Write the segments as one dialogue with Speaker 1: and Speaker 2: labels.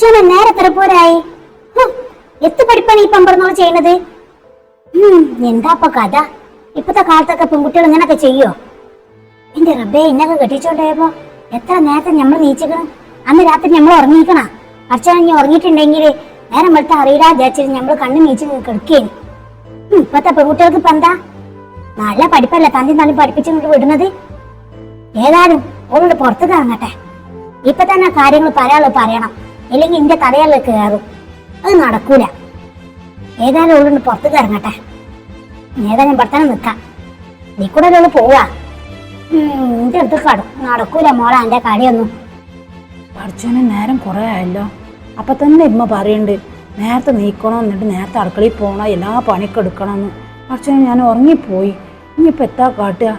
Speaker 1: പഠിച്ചോനെ നേരെ എത്ര പോരായി. ഹും, എത്ത് പഠിപ്പാണ് ഈ പമ്പറന്നോൾ ചെയ്യണത് ഉം, എന്താ ഇപ്പൊ കഥ? ഇപ്പത്തെ കാലത്തൊക്കെ പെൺകുട്ടികൾ ഇങ്ങനൊക്കെ ചെയ്യോ? എന്റെ റബ്ബേ ഇന്നൊക്കെ കെട്ടിച്ചോണ്ടായപ്പോ എത്ര നേരത്തെ നമ്മൾ നീച്ചിക്കണം? അന്ന് രാത്രി നമ്മൾ ഉറങ്ങിക്കണ അച്ഛൻ ഇനി ഉറങ്ങിയിട്ടുണ്ടെങ്കിൽ നേരെ വെളുത്ത അറിയില്ല വിചാരിച്ചിട്ട് നമ്മൾ കണ്ണു നീച്ച് കിടക്കേന്. ഇപ്പത്തെ പെൺകുട്ടികൾക്ക് ഇപ്പൊ എന്താ? നല്ല പഠിപ്പല്ല? തന്തി തള്ളി പഠിപ്പിച്ചുകൊണ്ട് വിടുന്നത്? ഏതായാലും ഓളോട് പുറത്ത് ഇറങ്ങട്ടെ. ഇപ്പൊ തന്നെ കാര്യങ്ങൾ പറയാനുള്ളത് പറയണം. ഇല്ലെങ്കിൽ എന്റെ തലകളിൽ കയറും അത് നടക്കൂല. ഏതായാലും ഓളോട് പുറത്തേക്ക് ഇറങ്ങട്ടെ. ഞാൻ തന്നെ നിൽക്കാം. നീ കൂടെ ഒരാൾ പോവാ. എന്റെ അടുത്ത് കടും നടക്കൂല മോളെ എന്റെ കളിയൊന്നും.
Speaker 2: പഠിച്ചോനെ നേരം കുറേ ആയല്ലോ. അപ്പം തന്നെ ഇമ്മ പറയുന്നുണ്ട് നേരത്തെ നീക്കണം? എന്നിട്ട് നേരത്തെ അടുക്കളയിൽ പോകണം എല്ലാ പണിയൊക്കെ എടുക്കണമെന്ന് പഠിച്ചോനെ ഞാൻ ഉറങ്ങിപ്പോയി. ഇനിയിപ്പോൾ എത്താ കാട്ടുക?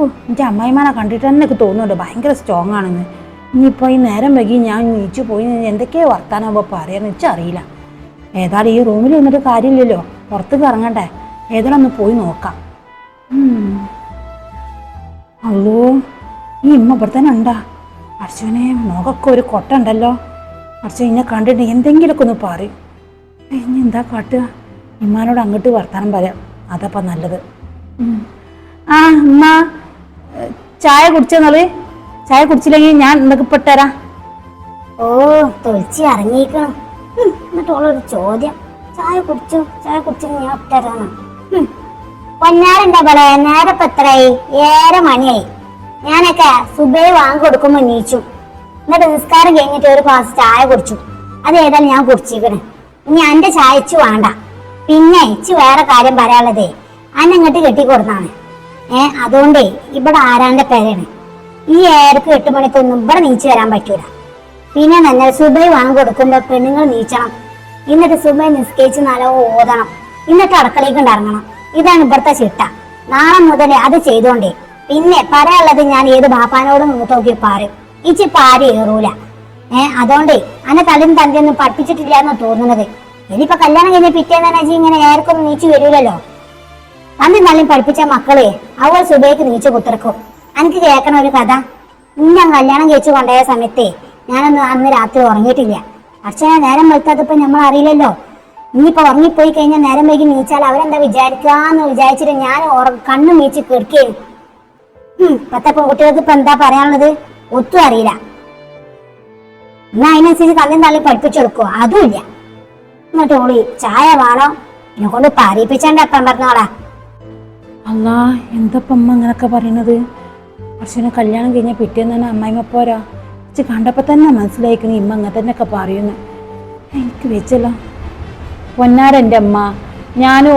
Speaker 2: ഓ എന്റെ അമ്മായിമാനെ കണ്ടിട്ട് തന്നെ എനിക്ക് തോന്നുന്നുണ്ട് ഭയങ്കര സ്ട്രോങ് ആണെന്ന്. ഇനിയിപ്പോൾ ഈ നേരം വൈകി ഞാൻ നീച്ചു പോയി എന്തൊക്കെയോ വർത്താനാകുമ്പോൾ പറയാന്ന് വെച്ചാൽ അറിയില്ല. ഏതായാലും ഈ റൂമിൽ നിന്നിട്ട് കാര്യമില്ലല്ലോ. പുറത്തേക്ക് ഇറങ്ങണ്ടേ? ഏതായാലും ഒന്ന് പോയി നോക്കാം. അല്ലോ ഈ ഇമ്മ ഇവിടെ തന്നെ ഉണ്ടാ? അർച്ചുവിനെ മുഖമൊക്കെ ഒരു കൊട്ട ഉണ്ടല്ലോ. ഇന്നെ കണ്ടിട്ട് എന്തെങ്കിലുമൊക്കെ ഒന്ന് പറയും. ഇനി എന്താ കാട്ടുക? ഇമ്മാനോട് അങ്ങോട്ട് വർത്താനം പറയാം. അതപ്പം നല്ലത്. ആ ഇമ്മ ചായ കുടിച്ചെന്നാൾ ചായ കുടിച്ചില്ലെങ്കിൽ ഞാൻ എന്തൊക്കെ പെട്ടരാ
Speaker 1: ഓ തൊഴിച്ച് ഇറങ്ങിയിരിക്കണം എന്നിട്ടുള്ളൊരു ചോദ്യം. ചായ കുടിച്ചു? ചായ കുടിച്ചു ഞാൻ ഒറ്റരാണ് പൊന്നാരെന്താ പറയാ നേരത്തെ എത്രയായി? ഏറെ മണിയായി. ഞാനൊക്കെ സുബൈ വാങ്ങി കൊടുക്കുമ്പോ നീച്ചു എന്നിട്ട് നിസ്കാരം കഴിഞ്ഞിട്ട് ഒരു ഗ്ലാസ് ചായ കുടിച്ചു. അത് ഏതായാലും ഞാൻ കുടിച്ചിരിക്കണേ ഇനി എന്റെ ചായ ഇച്ചു വേണ്ട. പിന്നെ ഇച്ചു വേറെ കാര്യം പറയാനുള്ളതേ അന്നെ കെട്ടിക്കൊടുത്താണ് ഏഹ് അതുകൊണ്ടേ ഇവിടെ ആരാന്റെ പേരാണ്? ഈ ഏഴരക്ക് എട്ട് മണിക്കൊന്നും ഇവിടെ നീച്ചു വരാൻ പറ്റൂല. പിന്നെ തന്നെ സുബൈ വാങ്ങി കൊടുക്കുമ്പോ പെണ്ണുങ്ങൾ നീച്ചണം. എന്നിട്ട് സുബൈ നിസ്കരിച്ച് നല്ല ഓതണം. എന്നിട്ട് അടുക്കളയ്ക്ക് ഇറങ്ങണം. ഇതാണ് ഇവിടുത്തെ ചിട്ട. നാളെ മുതൽ അത് ചെയ്തോണ്ടേ. പിന്നെ പറയാനുള്ളത് ഞാൻ ഏത് ബാപ്പാനോടും നോക്കി പാരും. ഇച്ചി പാരി ഏറൂല. ഏ അതുകൊണ്ടേ അന്നെ തലും തന്റെയൊന്നും പഠിപ്പിച്ചിട്ടില്ല തോന്നുന്നത്. ഇനിയിപ്പൊ കല്യാണം കഴിഞ്ഞ പിറ്റേന്ന് ഇങ്ങനെ ഏർക്കൊന്നും നീച്ചു വരൂലല്ലോ. അന്ന് നല്ല പഠിപ്പിച്ച മക്കളെ അവൾ സുബൈക്ക് നീച്ചു കുത്തിറക്കും എനിക്ക് കേൾക്കണ ഒരു കഥ. ഞാൻ കല്യാണം കഴിച്ചു കൊണ്ടുപോയ സമയത്തെ ഞാനൊന്ന് അന്ന് രാത്രി ഉറങ്ങിയിട്ടില്ല. അർച്ചന നേരം വെളുത്തതിപ്പോ നമ്മൾ അറിയില്ലല്ലോ. ഇനിയിപ്പോ ഉറങ്ങിപ്പോയി കഴിഞ്ഞാൽ നേരം വൈകി നീച്ചാൽ അവരെന്താ വിചാരിക്കാന്ന് വിചാരിച്ചിട്ട് ഞാൻ കണ്ണു മീച്ച് കിടക്കുകയും ഇപ്പത്തെ പെൺകുട്ടികൾക്ക് ഇപ്പൊ എന്താ പറയാനുള്ളത്? ഒട്ടും അറിയില്ല. എന്നാ അതിനനുസരിച്ച് കല്ലും തള്ളി പഠിപ്പിച്ചെടുക്കുവോ അതുമില്ല എന്നിട്ട് ഓളി ചായ വേണോ എന്നെ കൊണ്ട് പറയിപ്പിച്ചാണ്ട് അപ്പം പറഞ്ഞോളാ.
Speaker 2: അല്ലാ എന്തപ്പം അങ്ങനൊക്കെ പറയണത് അർച്ചനെ കല്യാണം കഴിഞ്ഞ പിറ്റേന്ന് തന്നെ അമ്മായിമ്മ പോരാ. അച്ഛൻ കണ്ടപ്പോൾ തന്നെ മനസ്സിലായിക്കണ ഇമ്മ അങ്ങനെ തന്നെയൊക്കെ പറയുന്നു. എനിക്ക് വെച്ചല്ലോ. പൊന്നാര എന്റെ അമ്മ. ഞാൻ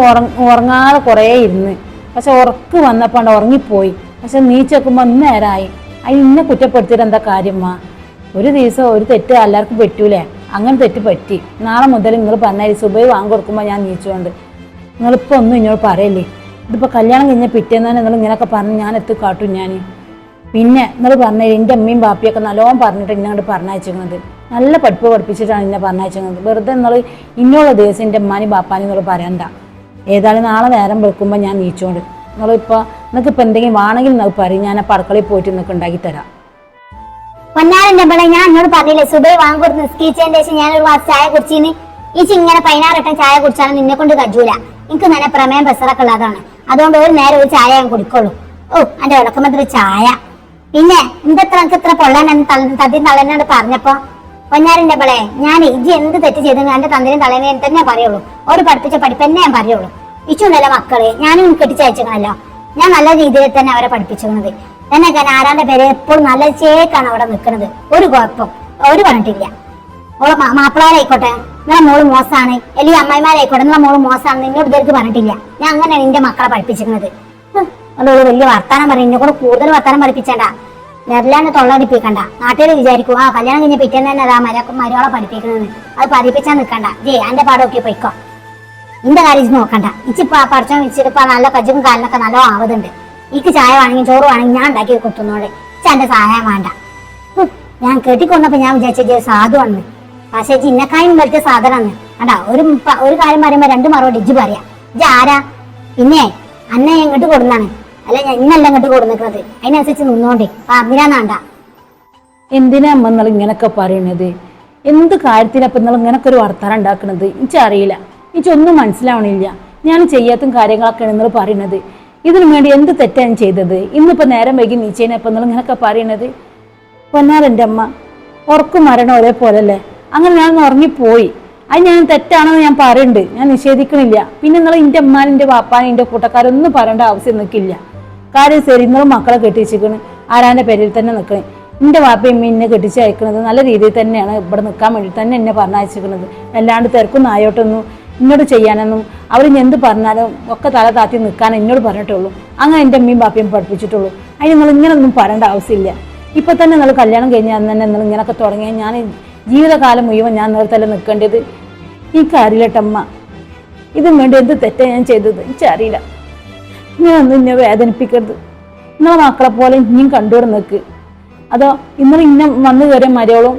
Speaker 2: ഉറങ്ങാതെ കുറേ ഇരുന്ന്. പക്ഷെ ഉറക്ക് വന്നപ്പോൾ ഉറങ്ങിപ്പോയി. പക്ഷെ നീച്ച് വെക്കുമ്പോൾ ഒന്ന് നേരമായി അതിന് ഇന്നെ കുറ്റപ്പെടുത്തിയിട്ട് എന്താ കാര്യമ്മ ഒരു ദിവസം ഒരു തെറ്റ് എല്ലാവർക്കും പറ്റൂലേ? അങ്ങനെ തെറ്റ് പറ്റി. നാളെ മുതൽ നിങ്ങൾ പറഞ്ഞാൽ സുബൈ വാങ്ങി കൊടുക്കുമ്പോൾ ഞാൻ നീച്ചുകൊണ്ട് നിങ്ങളിപ്പോൾ ഒന്നും ഇന്നോട് പറയല്ലേ? ഇതിപ്പോൾ കല്യാണം കഴിഞ്ഞ പിറ്റേന്ന് തന്നെ നിങ്ങൾ ഇങ്ങനെയൊക്കെ പറഞ്ഞ് ഞാൻ എത്തി കാട്ടും ഞാൻ പിന്നെ നിങ്ങൾ പറഞ്ഞ എന്റെ അമ്മയും ബാപ്പിയൊക്കെ നല്ലോണം പറഞ്ഞിട്ട് ഇന്നോട് പറഞ്ഞയച്ചിരുന്നത് നല്ല പഠിപ്പ് പഠിപ്പിച്ചിട്ടാണ് എന്നെ പറഞ്ഞയച്ചിരുന്നത് വെറുതെ നിങ്ങൾ ഇന്നുള്ള ദിവസം എന്റെ അമ്മാനും ബാപ്പാനും നിങ്ങൾ പറയണ്ട. ഏതായാലും നാളെ നേരം വെക്കുമ്പോൾ ഞാൻ നീച്ചോണ്ട് നിങ്ങളിപ്പോൾ നിങ്ങൾക്ക് ഇപ്പോൾ എന്തെങ്കിലും വേണമെങ്കിൽ നിങ്ങൾ പറയും. ഞാൻ ആ പടക്കളയിൽ പോയിട്ട് നിങ്ങൾക്ക് ഉണ്ടാക്കി തരാം.
Speaker 1: പൊന്നാരന്റെ ഇവിടെ ഞാൻ എന്നോട് പറഞ്ഞില്ലേ സുബൈ വാങ്ങിക്കൊടുത്ത് നിസ്കരിച്ചതിന്റെ ശേഷം ഞാൻ ഒരു ചായ കുടിച്ചിന്. ഈ ഇങ്ങനെ പതിനാറട്ടം ചായ കുടിച്ചാലും നിന്നെ കൊണ്ട് കജൂല. എനിക്ക് നല്ല പ്രമേയം ബസറൊക്കെ ഉള്ളതാണ്. അതുകൊണ്ട് ഒരു നേരം ഒരു ചായ ഞാൻ കുടിക്കുള്ളൂ. ഓ എന്റെ വിളക്കുമത്ര ചായ. പിന്നെ എന്തത്ര എനിക്ക് ഇത്ര പൊള്ളാൻ തതി തള്ളനോട് പറഞ്ഞപ്പോ? പൊന്നാരന്റെ പിള്ളെ ഞാൻ ഇജി എന്ത് തെറ്റ് ചെയ്തു എന്റെ തന്തിനും തള്ളനെ തന്നെ പറയുള്ളൂ. ഓട് പഠിപ്പിച്ച പഠിപ്പ് തന്നെ ഞാൻ പറയുള്ളൂ. ഇച്ചുണ്ടല്ലോ മക്കൾ ഞാനും കെട്ടിച്ചയച്ചേക്കണല്ലോ. ഞാൻ നല്ല രീതിയിൽ തന്നെ അവരെ പഠിപ്പിച്ചിരുന്നത് തന്നെ കാരണം ആരാന്റെ പേര് എപ്പോഴും നല്ല ചേക്കാണ് അവിടെ നിൽക്കുന്നത് ഒരു കുഴപ്പം ഒരു പറഞ്ഞിട്ടില്ല. ഓളെ മാപ്പിളാരായിക്കോട്ടെ? നിങ്ങളെ മോൾ മോശമാണ് അല്ലെങ്കിൽ അമ്മായിമാരായിക്കോട്ടെ? നിങ്ങളെ മോൾ മോശമാണ് നിന്നോട് ഇതൊക്കെ പറഞ്ഞിട്ടില്ല. ഞാൻ അങ്ങനെയാണ് എന്റെ മക്കളെ പഠിപ്പിച്ചിരിക്കുന്നത് അതുകൊണ്ട് വലിയ വർത്താനം പറയും. എന്നെ കൂടെ കൂടുതൽ വർത്താനം പഠിപ്പിച്ചേണ്ട. നെതർലാൻഡ് തൊള്ളടിപ്പിക്കണ്ട നാട്ടുകാർ വിചാരിക്കും ആ കല്യാണം കഴിഞ്ഞ പിറ്റേന്ന് തന്നെ അതാ മര മരോളെ പഠിപ്പിക്കുന്നത് അത് പഠിപ്പിച്ചാൽ നിൽക്കണ്ട. ജേ എന്റെ പാടമൊക്കെ പൊയ്ക്കോ. ഇന്റെ കാര്യം നോക്കണ്ട. ഇച്ചിപ്പ പഠിച്ചോ വെച്ചിട്ട് നല്ല കജ്ജും കാലിനൊക്കെ നല്ല ആവതുണ്ട്. ഇക്ക് ചായ വേണമെങ്കിൽ ചോറ് വേണമെങ്കിൽ ഞാൻ ഉണ്ടാക്കി കുത്തുന്നോട് എന്റെ സഹായം വേണ്ട. ഞാൻ കെട്ടിക്കൊണ്ടപ്പോ ഞാൻ വിചാരിച്ച സാധുവാണ് പക്ഷേ ചിന്നക്കായും വലിയ സാധനമാണ് കണ്ടാ ഒരു ഒരു കാര്യം പറയുമ്പോ രണ്ട് മറുപടി ഇജ്ജ് പറയാ. ഇജ്ജ് ആരാ? പിന്നെ അന്നെ ഇങ്ങോട്ട് കൊടുന്നാണ്. അല്ല ഇന്നല്ല ഇങ്ങോട്ട് കൊടുക്കുന്നത് അതിനനുസരിച്ച് നിന്നോണ്ടേ. പറഞ്ഞിരാന്നാണ്ട
Speaker 2: എന്തിനാ അമ്മ നിങ്ങൾ ഇങ്ങനൊക്കെ പറയണത്? എന്ത് കാര്യത്തിലപ്പം നിങ്ങൾ ഇങ്ങനൊക്കെ ഒരു വർത്തമാനം ഉണ്ടാക്കുന്നത് എനിക്കറിയില്ല. എനിക്കൊന്നും മനസ്സിലാവണില്ല. ഞാൻ ചെയ്യാത്ത കാര്യങ്ങളൊക്കെയാണ് നിങ്ങൾ പറയുന്നത് ഇതിനു വേണ്ടി എന്ത് തെറ്റാണ് ചെയ്തത്? ഇന്നിപ്പോൾ നേരം വൈകി നീച്ചേനപ്പം നിങ്ങൾ ഇങ്ങനൊക്കെ പറയണത്? പൊന്നാരെന്റെ അമ്മ ഉറക്കും മരണം ഒരേപോലല്ലേ? അങ്ങനെ ഞാൻ ഉറങ്ങിപ്പോയി. അത് ഞാൻ തെറ്റാണെന്ന് ഞാൻ പറയുന്നുണ്ട് ഞാൻ നിഷേധിക്കണില്ല. പിന്നെ നിങ്ങൾ എന്റെ അമ്മാനും എന്റെ വാപ്പാനും എന്റെ കൂട്ടക്കാരൊന്നും പറയേണ്ട ആവശ്യം നിൽക്കില്ല കാര്യം ശരി മക്കളെ കെട്ടിച്ചിരിക്കണ്. ആരാന്റെ പേരിൽ തന്നെ നിൽക്കണേ എന്റെ വാപ്പയും എന്നെ കെട്ടിച്ച് അയക്കുന്നത് നല്ല രീതിയിൽ തന്നെയാണ് ഇവിടെ നിൽക്കാൻ വേണ്ടി തന്നെ എന്നെ പറഞ്ഞയച്ചിരിക്കുന്നത് അല്ലാണ്ട് തിരക്കും നായോട്ടൊന്നും എന്നോട് ചെയ്യാനൊന്നും അവർ എന്ത് പറഞ്ഞാലും ഒക്കെ തല താത്തി നിൽക്കാൻ എന്നോട് പറഞ്ഞിട്ടുള്ളൂ. അങ്ങനെ എന്റെ അമ്മയും ബാപ്പയും പഠിപ്പിച്ചിട്ടുള്ളൂ. അതിന് നിങ്ങൾ ഇങ്ങനൊന്നും പറയേണ്ട ആവശ്യമില്ല. ഇപ്പം തന്നെ നിങ്ങൾ കല്യാണം കഴിഞ്ഞാൽ തന്നെ നിങ്ങൾ ഇങ്ങനൊക്കെ തുടങ്ങിയാൽ ഞാൻ ജീവിതകാലം മുഴുവൻ ഞാൻ നേരത്തല്ല നിൽക്കേണ്ടത്? എനിക്കറിയില്ല ടമ്മ ഇതും വേണ്ടി എന്ത് തെറ്റാണ് ഞാൻ ചെയ്തത്? എനിക്കറിയില്ല. ഇങ്ങനൊന്നും എന്നെ വേദനിപ്പിക്കരുത്. നിങ്ങളെ മക്കളെ പോലെ ഇനിയും കണ്ടുവിടെ നിൽക്ക് അതോ ഇന്നലെ ഇന്ന വന്നു കയറിയ മരയോളും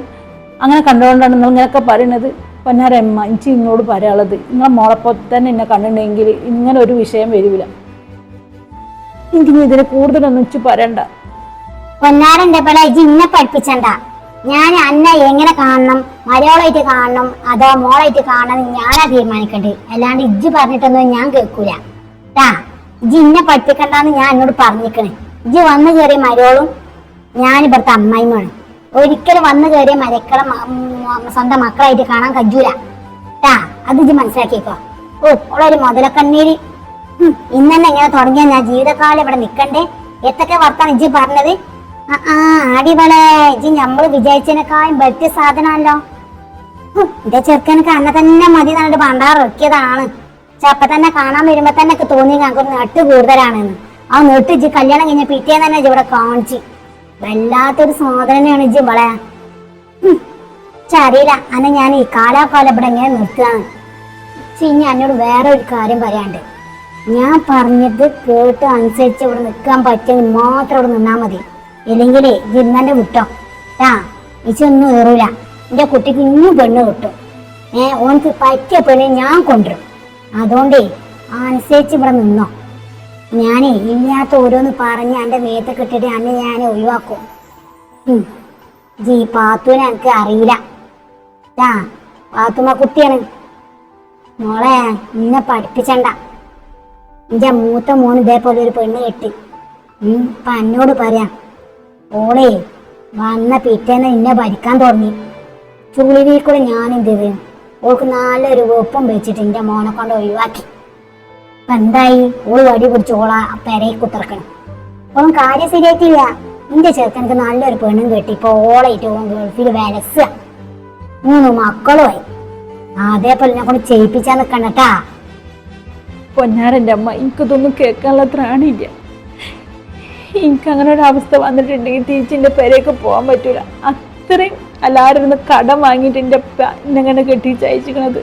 Speaker 2: അങ്ങനെ കണ്ടുകൊണ്ടാണ് നിങ്ങൾ ഇങ്ങനെയൊക്കെ പറയുന്നത് പൊന്നാരമ്മ എനിക്ക് ഇന്നോട് പറയാനുള്ളത്. നിങ്ങളെ മോളപ്പോൾ തന്നെ എന്നെ കണ്ടിട്ടുണ്ടെങ്കിൽ ഇങ്ങനെ ഒരു വിഷയം വരില്ല. എനിക്ക് ഇതിനെ കൂടുതലൊന്നും ഇച്ചു പറയണ്ട.
Speaker 1: പൊന്നാരന്റെ പോലെ ഇജ്ജ് ഇന്നെ പഠിപ്പിച്ചണ്ട. ഞാൻ അന്നെ എങ്ങനെ കാണണം? മരയോളായിട്ട് കാണണം? അതോ മോളായിട്ട് കാണണം ഞാനാ തീരുമാനിക്കണ്ടേ? അല്ലാണ്ട് ഇജ്ജ് പറഞ്ഞിട്ടൊന്നും ഞാൻ കേൾക്കൂല. ഇജ്ജ് ഇന്നെ പഠിപ്പിക്കണ്ടെന്ന് ഞാൻ എന്നോട് പറഞ്ഞിക്കണേ ഇജ്ജ് വന്നു കയറിയ മരോളും ഞാൻ ഇവിടുത്തെ അമ്മായിമാണ് ഒരിക്കലും വന്നു കയറിയ മരക്കളെ സ്വന്തം മക്കളായിട്ട് കാണാൻ കജൂല ട്ടാ അത് ഇജ്ജ് മനസ്സിലാക്കിക്കോ. ഓ ഓളൊരു മുതലക്കണ്ണീര്. ഇന്നെന്നെ ഇങ്ങനെ തുടങ്ങിയ ഞാൻ ജീവിതകാലം ഇവിടെ നിൽക്കണ്ടേ എത്തൊക്കെ വർത്താണ് ഇജ്ജ് പറഞ്ഞത്? ആ, ആ അടിപൊളെ. ഇജ്ജ് നമ്മൾ വിചാരിച്ചതിനേക്കാളും ബെറ്റ് സാധനമല്ലോ. എന്റെ ചെറുക്കനക്ക് അന്ന തന്നെ മതി എന്നിട്ട് പണ്ടാറ് ഇറക്കിയതാണ്. പക്ഷെ അപ്പൊ തന്നെ കാണാൻ വരുമ്പോ തന്നെ തോന്നി ഞങ്ങൾക്ക് നെട്ട് കൂടുതലാണെന്ന്. ആ നെട്ട് ഇജ്ജ് കല്യാണം കഴിഞ്ഞ പിറ്റേന്ന് തന്നെ ഇവിടെ കാണിച്ചു. വല്ലാത്തൊരു സാധനയാണ് ഇജ്ജ് ഇവിടെ അറിയില്ല. അന്നെ ഞാൻ ഈ കാലാകാലം ഇവിടെ ഇങ്ങനെ നിർത്തുകയാണ്. പക്ഷെ ഇനി എന്നോട് വേറെ ഒരു കാര്യം പറയാണ്ട് ഞാൻ പറഞ്ഞത് കേട്ട് അനുസരിച്ച് ഇവിടെ നിൽക്കാൻ പറ്റിയെങ്കിൽ മാത്രം ഇവിടെ നിന്നാ മതി. ഇല്ലെങ്കിലേ ജിന്നന്റെ വിട്ടോ. ആ ഇച്ചൊന്നും ഏറൂല. എന്റെ കുട്ടിക്ക് ഇന്നും പെണ്ണ് കിട്ടും. ഏ ഓനക്ക് പറ്റിയ പെണ്ണ് ഞാൻ കൊണ്ടുവരും. അതുകൊണ്ടേ അനുസരിച്ച് ഇവിടെ നിന്നോ. ഞാനേ ഇല്ലാത്ത ഓരോന്ന് പറഞ്ഞ് എന്റെ മേത്ത് കിട്ടിയിട്ട് അന്നെ ഞാൻ ഒഴിവാക്കും. ജീ പാത്തുവിനെ എനിക്ക് അറിയില്ല. ആ പാത്തുമ്മ കുട്ടിയാണ്. മോളെ നിന്നെ പഠിപ്പിച്ചണ്ട. എന്റെ മൂത്ത മോൻ ഇതേപോലെ ഒരു പെണ്ണ് കെട്ടി. ഇപ്പം എന്നോട് പറയാം ഓളേ വന്ന പിറ്റേന്ന് ഇന്നെ ഭരിക്കാൻ തുടങ്ങി. ചുളിവിൽ കൂടെ ഞാൻ എന്ത് ചെയ്തു ഓൾക്ക് നല്ലൊരു വെപ്പം വെച്ചിട്ട് എന്റെ മോനെ കൊണ്ട് ഒഴിവാക്കി. അപ്പൊ എന്തായി? ഓൾ വടി പിടിച്ച് ഓള പെരയിൽ കുത്തിറക്കണം. ഓളും കാര്യം ശരിയായിട്ടില്ല. എന്റെ ചെറുക്കനക്ക് നല്ലൊരു പെണ്ണും കെട്ടി. ഇപ്പൊ ഓളായിട്ട് ഓൻ ഗൾഫിൽ വരസ മൂന്ന് മക്കളുമായി. അതേപോലെ എന്നെ കൊണ്ട് ചെയ്യിപ്പിച്ചാൽ നിക്കണട്ടാ
Speaker 2: പൊന്നാരന്റെ അമ്മ എനിക്കിതൊന്നും കേൾക്കാനുള്ള ത്രാണില്ല എനിക്ക് അങ്ങനെ ഒരു അവസ്ഥ വന്നിട്ടുണ്ടെങ്കിൽ തിരിച്ചിന്റെ പേരേക്ക് പോകാൻ പറ്റൂല. അത്രയും എല്ലാവരും ഇരുന്ന് കടം വാങ്ങിയിട്ട് എന്റെ എന്നെങ്ങനെ കെട്ടിച്ച് അയച്ചിക്കണത്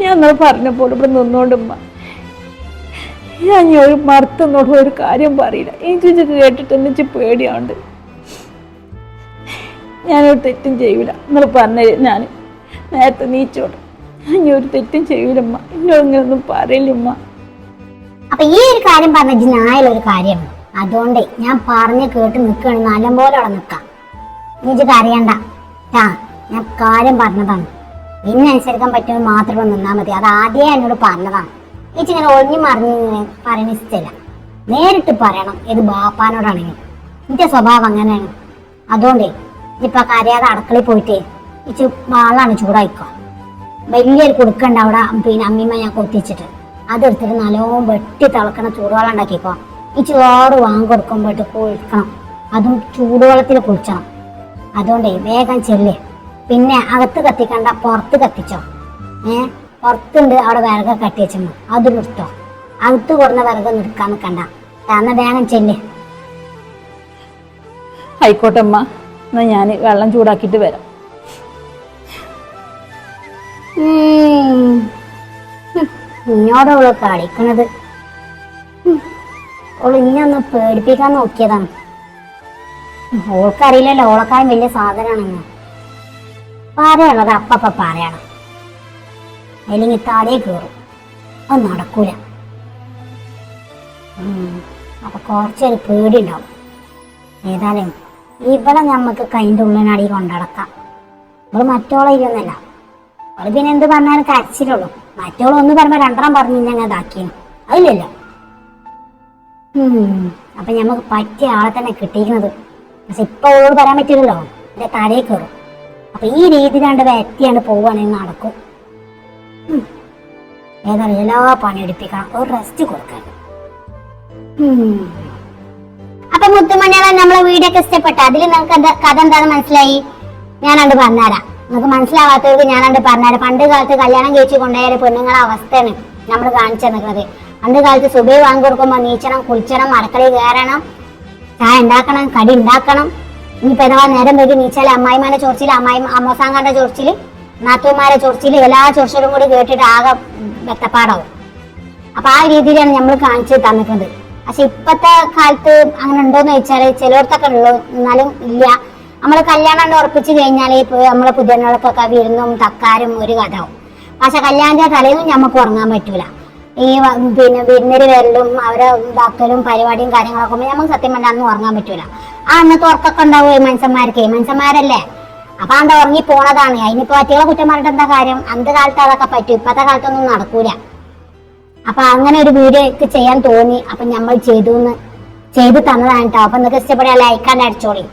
Speaker 2: ഞാൻ നിങ്ങൾ പറഞ്ഞപ്പോൾ ഇവിടെ നിന്നോണ്ടുമ്മ ഞാൻ ഈ ഒരു മറുത്തൊന്നോട് ഒരു കാര്യം പറയില്ല. ഈ ഇത് കേട്ടിട്ട് എന്നിച്ച് പേടിയാണ്ട് ഞാനൊരു തെറ്റും ചെയ്യൂല. നിങ്ങൾ പറഞ്ഞ ഞാൻ നേരത്തെ നീച്ചോട് ഞാൻ ഒരു തെറ്റും ചെയ്യൂലമ്മ എന്നോട് ഇങ്ങനൊന്നും പറയില്ലമ്മ
Speaker 1: അപ്പൊ ഈ ഒരു കാര്യം പറഞ്ഞ ജിനായാലൊരു കാര്യമാണ് അതുകൊണ്ട് ഞാൻ പറഞ്ഞ് കേട്ട് നിൽക്കുകയാണ് നല്ലപോലെ അവിടെ നിൽക്കാം നീ അറിയണ്ട ആ ഞാൻ കാര്യം പറഞ്ഞതാണ്. നിന്നെ അനുസരിക്കാൻ പറ്റുമെന്ന് മാത്രം നിന്നാൽ മതി. അത് ആദ്യമേ എന്നോട് പറഞ്ഞതാണ്. ചേച്ചി ഇങ്ങനെ ഒഴിഞ്ഞു മറിഞ്ഞ് പറയുന്ന ഇഷ്ടമില്ല നേരിട്ട് പറയണം ഇത് ബാപ്പാനോടാണെങ്കിൽ എന്റെ സ്വഭാവം അങ്ങനെയാണ്. അതുകൊണ്ടേ ഇപ്പൊ കരയാതെ അടുക്കളയിൽ പോയിട്ട് ഇച്ചി വാളാണ് ചൂടായിക്കോ. വലിയൊരു കുടുക്കണ്ട അവിടെ പിന്നെ അമ്മീമ്മ ഞാൻ കൊത്തിച്ചിട്ട്. അതെടുത്തിട്ട് നല്ലോണം വെട്ടി തിളക്കണ ചൂടുവെള്ളം ഉണ്ടാക്കിക്കോ. ഈ ചോറ് വാങ്ങിക്കൊടുക്കുമ്പോട്ട് കുളിക്കണം. അതും ചൂടുവെള്ളത്തിൽ കുളിച്ചണം. അതുകൊണ്ടേ വേഗം ചെല്ല്. പിന്നെ അകത്ത് കത്തിക്കണ്ട പുറത്ത് കത്തിച്ചോ. ഏ? പുറത്തുണ്ട് അവിടെ വിറക് കട്ടി വെച്ചമ്മ അത് നിർത്തോ. അകത്ത് കൊടുന്ന വിറക് നിൽക്കാൻ നിൽക്കണ്ട എന്നാ വേഗം ചെല്ല്.
Speaker 2: ആയിക്കോട്ടെ അമ്മ. എന്നാ ഞാൻ വെള്ളം ചൂടാക്കിട്ട് വരാം.
Speaker 1: ഉം. ഹും, ഇന്നോട് അവൾ കളിക്കണത്. അവൾ ഇന്നൊന്ന് പേടിപ്പിക്കാൻ നോക്കിയതാണ്. ഓൾക്കറിയില്ലല്ലോ ഓളക്കാരും വലിയ സാധനമാണെന്ന് പറയാനുള്ളത് അപ്പപ്പ പറയണം. അല്ലെങ്കിൽ താടിയെ കയറും അത് നടക്കൂല. അപ്പൊ കുറച്ചൊരു പേടി ഉണ്ടാവും ഏതായാലും ഇവിടെ നമുക്ക് കൈന്റെ ഉള്ളിനടി കൊണ്ടടക്കാം. നമ്മൾ മറ്റോളം ഇരുന്നല്ല അവൾ പിന്നെ എന്ത് പറഞ്ഞാലും കരച്ചിലുള്ളൂ. മറ്റോളം ഒന്ന് പറയുമ്പോ രണ്ടെണ്ണം പറഞ്ഞു ഞങ്ങൾ ഇതാക്കിയാണ് അതില്ലല്ലോ. അപ്പൊ ഞമ്മക്ക് പറ്റിയ ആളെ തന്നെ കിട്ടിയിരിക്കുന്നത് പക്ഷെ ഇപ്പൊ അവളോട് പറയാൻ പറ്റില്ലല്ലോ. എന്റെ തലയിൽ കയറും അപ്പൊ ഈ രീതിയിലാണ്ട് വ്യക്തിയാണ് പോവുകയാണെങ്കിൽ നടക്കും. ഏതായാലും എല്ലാ പണിയെടുപ്പിക്കണം ഒരു റെസ്റ്റ് കൊടുക്കാൻ. അപ്പൊ മുത്തുമണികളെ നമ്മളെ വീഡിയോ ഇഷ്ടപ്പെട്ട അതിൽ നിങ്ങൾക്ക് കഥ എന്താണെന്ന് മനസ്സിലായി? ഞാനണ്ട് പറഞ്ഞുതരാം. നിങ്ങൾക്ക് മനസ്സിലാവാത്തവർക്ക് ഞാനണ്ട് പറഞ്ഞുതരാം. പണ്ട് കാലത്ത് കല്യാണം കഴിച്ചു കൊണ്ടുപോയ പെണ്ണുങ്ങളെ അവസ്ഥയാണ് നമ്മൾ കാണിച്ചു തന്നിട്ടുള്ളത്. പണ്ട് കാലത്ത് സുബൈ വാങ്ങി കൊടുക്കുമ്പോൾ നീച്ചണം കുളിച്ചണം മടക്കളയിൽ കയറണം. ചായ ഉണ്ടാക്കണം കടി ഉണ്ടാക്കണം. ഇനിയിപ്പോ അഥവാ നേരം വരും നീച്ചാൽ അമ്മായിമാരെ ചൊറിച്ചിൽ അമ്മായി അമ്മോസാങ്കാന്റെ ചൊറിച്ചിൽ നാത്തൂമാരെ ചൊറിച്ചിൽ എല്ലാ ചൊറിച്ചിലും കൂടി കേട്ടിട്ട് ആകെ വെത്തപ്പാടാവും അപ്പൊ ആ രീതിയിലാണ് നമ്മൾ കാണിച്ചു തന്നിട്ടുണ്ട് പക്ഷെ ഇപ്പത്തെ കാലത്ത് അങ്ങനെ ഉണ്ടോന്ന് ചോദിച്ചാൽ ചിലയിടത്തൊക്കെ ഉള്ളൂ. എന്നാലും ഇല്ല. നമ്മൾ കല്യാണം ഉറപ്പിച്ചു കഴിഞ്ഞാൽ നമ്മളെ പുതിയ വിരുന്നും തക്കാരും ഒരു കഥാവും പക്ഷെ കല്യാണത്തിന്റെ തലേന്നും നമുക്ക് ഉറങ്ങാൻ പറ്റൂല. ഈ പിന്നെ വിരുന്നര് വരലും അവരെ ഇതാക്കലും പരിപാടിയും കാര്യങ്ങളൊക്കെ നമുക്ക് സത്യം പറഞ്ഞാൽ അന്ന് ഉറങ്ങാൻ പറ്റൂല. ആ അന്നത്തെ ഉറക്കൊക്കെ ഉണ്ടാവും ഈ മനുഷ്യന്മാർക്ക് മനുഷ്യന്മാരല്ലേ? അപ്പൊ അന്ത ഉറങ്ങി പോണതാണ്. അതിനിപ്പോ പറ്റികളെ കുറ്റം പറഞ്ഞിട്ട് എന്താ കാര്യം? അന്ത കാലത്ത് അതൊക്കെ പറ്റും. ഇപ്പത്തെ കാലത്തൊന്നും നടക്കൂല. അപ്പൊ അങ്ങനെ ഒരു വീഡിയോ ഒക്കെ ചെയ്യാൻ തോന്നി. അപ്പൊ നമ്മൾ ചെയ്തു എന്ന് ചെയ്തു തന്നതാണ് കേട്ടോ അപ്പൊ നിങ്ങൾക്ക് ഇഷ്ടപ്പെടാൻ ലൈക്കാണ്ട് അടിച്ചോളി.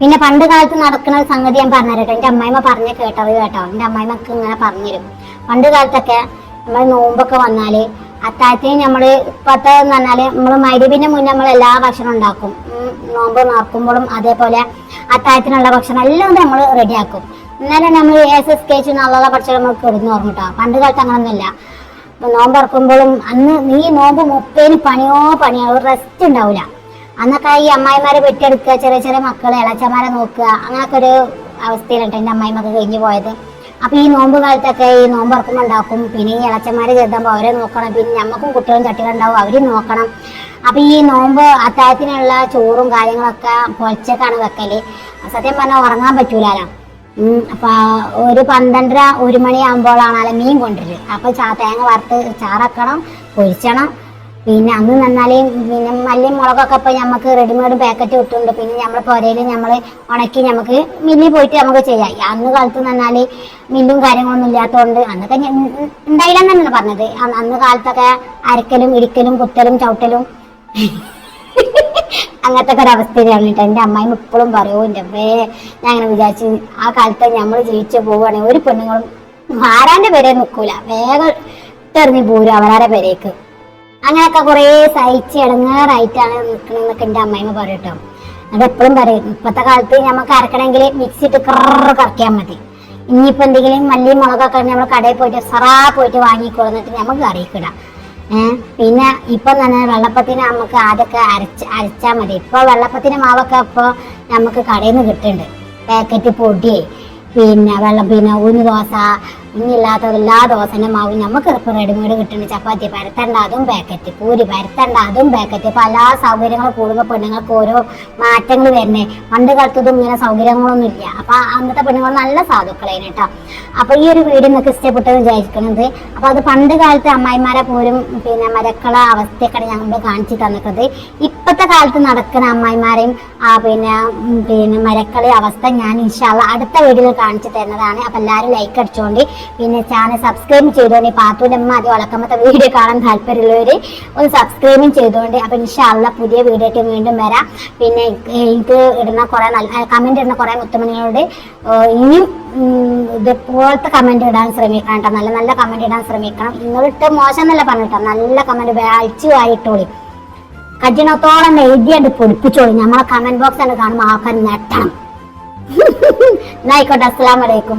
Speaker 1: പിന്നെ പണ്ട് കാലത്ത് നടക്കുന്ന സംഗതി ഞാൻ പറഞ്ഞു പറഞ്ഞുതരട്ടെ എന്റെ അമ്മായിമ്മ പറഞ്ഞ കേട്ടത് കേട്ടോ. എന്റെ അമ്മായിമ്മക്ക് ഇങ്ങനെ പറഞ്ഞുതരും. പണ്ട് കാലത്തൊക്കെ നമ്മൾ നോമ്പൊക്കെ വന്നാൽ അത്താഴത്തിന് നമ്മൾ ഇപ്പത്തെ എന്ന് പറഞ്ഞാൽ നമ്മൾ മരുവിന് മുന്നേ നമ്മൾ എല്ലാ ഭക്ഷണം ഉണ്ടാക്കും. നോമ്പ് നോക്കുമ്പോഴും അതേപോലെ അത്താഴത്തിനുള്ള ഭക്ഷണം എല്ലാം നമ്മൾ റെഡിയാക്കും എന്നാലും നമ്മൾ എസ് എസ് കെ എന്നുള്ള ഭക്ഷണം നമ്മൾ കിടന്നു ഓർമ്മിട്ടോ പണ്ട് കാലത്ത് അങ്ങനൊന്നുമില്ല. നോമ്പ് ഇറക്കുമ്പോഴും അന്ന് നീ നോമ്പ് മുപ്പേന് പണിയോ പണിയോ റെസ്റ്റ് ഉണ്ടാവില്ല അന്നൊക്കെ ഈ അമ്മായിമാരെ വെട്ടിയെടുക്കുക ചെറിയ ചെറിയ മക്കളെ ഇളച്ചമാരെ നോക്കുക അങ്ങനൊക്കെ ഒരു അവസ്ഥയിലുണ്ട്. എന്റെ അമ്മായിമൊക്കെ കഴിഞ്ഞു പോയത്. അപ്പൊ ഈ നോമ്പ് കാലത്തൊക്കെ ഈ നോമ്പ് ഇറക്കുമ്പോൾ ഉണ്ടാക്കും. പിന്നെ ഈ ഇളച്ചന്മാര് ചെറുതാകുമ്പോൾ അവരെ നോക്കണം. പിന്നെ ഞമ്മക്കും കുട്ടികളും ചട്ടികളുണ്ടാവും അവരും നോക്കണം. അപ്പൊ ഈ നോമ്പ് അത്താഴത്തിനുള്ള ചോറും കാര്യങ്ങളൊക്കെ പൊളിച്ചൊക്കെയാണ് വെക്കൽ. സത്യം പറഞ്ഞാൽ ഉറങ്ങാൻ പറ്റൂലല്ലോ അപ്പൊ ഒരു പന്ത്രണ്ടര ഒരു മണിയാകുമ്പോഴാണ് അല്ല മീൻ കൊണ്ടുവരൽ. അപ്പൊ തേങ്ങ വറുത്ത് ചാറക്കണം പൊരിച്ചണം. പിന്നെ അന്ന് നന്നാൽ പിന്നെ മല്ലിയും മുളകൊക്കെ ഇപ്പൊ നമുക്ക് റെഡിമെയ്ഡ് പാക്കറ്റ് കിട്ടുന്നുണ്ട് പിന്നെ നമ്മൾ പുരയിൽ നമ്മൾ ഉണക്കി നമുക്ക് മില്ലിൽ പോയിട്ട് നമുക്ക് ചെയ്യാം. അന്ന് കാലത്ത് നന്നാൽ മില്ലും കാര്യങ്ങളൊന്നും ഇല്ലാത്തതുകൊണ്ട് അന്നൊക്കെ ഞ- ഉണ്ടായില്ലെന്ന് തന്നെയാണ് പറഞ്ഞത്. അന്ന് കാലത്തൊക്കെ അരക്കലും ഇടിക്കലും കുത്തലും ചവിട്ടലും അങ്ങനത്തെ ഒക്കെ ഒരു അവസ്ഥയിലാണ് കേട്ടോ. എന്റെ ഇപ്പോഴും പറയൂ എന്റെ അമ്മേ ഞാൻ അങ്ങനെ വിചാരിച്ച് ആ കാലത്ത് നമ്മൾ ജയിച്ചു പോവുകയാണെങ്കിൽ ഒരു പെണ്ണുങ്ങളും ആരാന്റെ പേരെ നിൽക്കൂല വേഗം തെറിഞ്ഞു പോരും അവരാരെ പേരേക്ക്. അങ്ങനെയൊക്കെ കുറേ സഹിച്ച് ഇടങ്ങാറായിട്ടാണ് നിൽക്കണമെന്നൊക്കെ എന്റെ അമ്മയമ്മ പറയും അത് എപ്പോഴും പറയും ഇപ്പോഴത്തെ കാലത്ത് നമുക്ക് അരക്കണമെങ്കിൽ മിക്സി ഇട്ട് കറ കറക്കിയാൽ മതി. ഇനിയിപ്പോൾ എന്തെങ്കിലും മല്ലിയും മുളകൊക്കെ നമ്മൾ കടയിൽ പോയിട്ട് സറാ പോയിട്ട് വാങ്ങിക്കൊടുന്നിട്ട് നമുക്ക് കറിയിക്കിടാം പിന്നെ ഇപ്പൊ തന്നെ വെള്ളപ്പത്തിന് നമുക്ക് ആദ്യമൊക്കെ അരച്ച് അരച്ചാൽ മതി. ഇപ്പൊ വെള്ളപ്പത്തിന് മാവൊക്കെ ഇപ്പൊ നമുക്ക് കടയിൽ നിന്ന് കിട്ടുന്നുണ്ട് പാക്കറ്റ് പൊടി പിന്നെ വെള്ളം പിന്നെ ഊന്ന് ദോശ ഇന്നില്ലാത്ത എല്ലാ ദോശന്റെ മാവും നമുക്ക് ഇപ്പൊ റെഡിമെയ്ഡ് കിട്ടുന്നുണ്ട് ചപ്പാത്തി പരത്തണ്ട അതും പാക്കറ്റ് പൂരി പരത്തണ്ട അതും പാക്കറ്റ് പല എല്ലാ സൗകര്യങ്ങളും കൂടുമ്പോൾ പെണ്ണുങ്ങൾക്ക് ഓരോ മാറ്റങ്ങൾ വരുന്നേ. പണ്ട് കാലത്തൊന്നും ഇങ്ങനെ സൗകര്യങ്ങളൊന്നും ഇല്ല. അപ്പൊ അന്നത്തെ പെണ്ണുങ്ങൾ നല്ല സാധുക്കളായിരുന്നു കേട്ടോ. അപ്പൊ ഈ ഒരു വീഡിയോ നിങ്ങൾക്ക് ഇഷ്ടപ്പെട്ടെന്ന് വിചാരിക്കുന്നത് അപ്പൊ അത് പണ്ട് കാലത്ത് അമ്മായിമാരെ പോലും പിന്നെ മരക്കള അവസ്ഥയൊക്കെയാണ് ഞങ്ങൾ കാണിച്ചു തന്നിട്ടത്. ഇപ്പോഴത്തെ കാലത്ത് നടക്കുന്ന അമ്മായിമാരെയും ആ പിന്നെ പിന്നെ മരക്കളി അവസ്ഥ ഞാൻ ഇൻഷാല്ല അടുത്ത വീഡിയോയിൽ കാണിച്ചു തരുന്നതാണ്. അപ്പൊ എല്ലാവരും ലൈക്ക് അടിച്ചോണ്ട്. പിന്നെ ചാനൽ സബ്സ്ക്രൈബ് ചെയ്തോണ്ട്. പാത്തൂന്റെ അമ്മ അത് വളക്കമത്തെ വീഡിയോ കാണാൻ താല്പര്യമുള്ളവര് ഒന്ന് സബ്സ്ക്രൈബും ചെയ്തോണ്ട്. അപ്പൊ ഇൻഷാല്ല പുതിയ വീഡിയോ വീണ്ടും വരാം. പിന്നെ എനിക്ക് ഇടുന്ന കുറെ നല്ല കമന്റ് ഇടുന്ന കുറെ മുത്തുമണികളോട് ഇനിയും ഇതുപോലത്തെ കമന്റ് ഇടാൻ ശ്രമിക്കണം കേട്ടോ. നല്ല നല്ല കമന്റ് ഇടാൻ ശ്രമിക്കണം. നിങ്ങളിട്ട് മോശം എന്നല്ല പറഞ്ഞിട്ടോ. നല്ല കമന്റ് അഴിച്ചു വായിട്ടോളി കജ്ജിനത്തോളം എഴുതിയാണ്ട് പൊടിപ്പിച്ചോളി നമ്മളെ കമന്റ് ബോക്സ് ആണ് കാണുമ്പോൾ ആൾക്കാർ നെട്ടണം എന്നായിക്കോട്ടെ അസ്സലാമലൈക്കും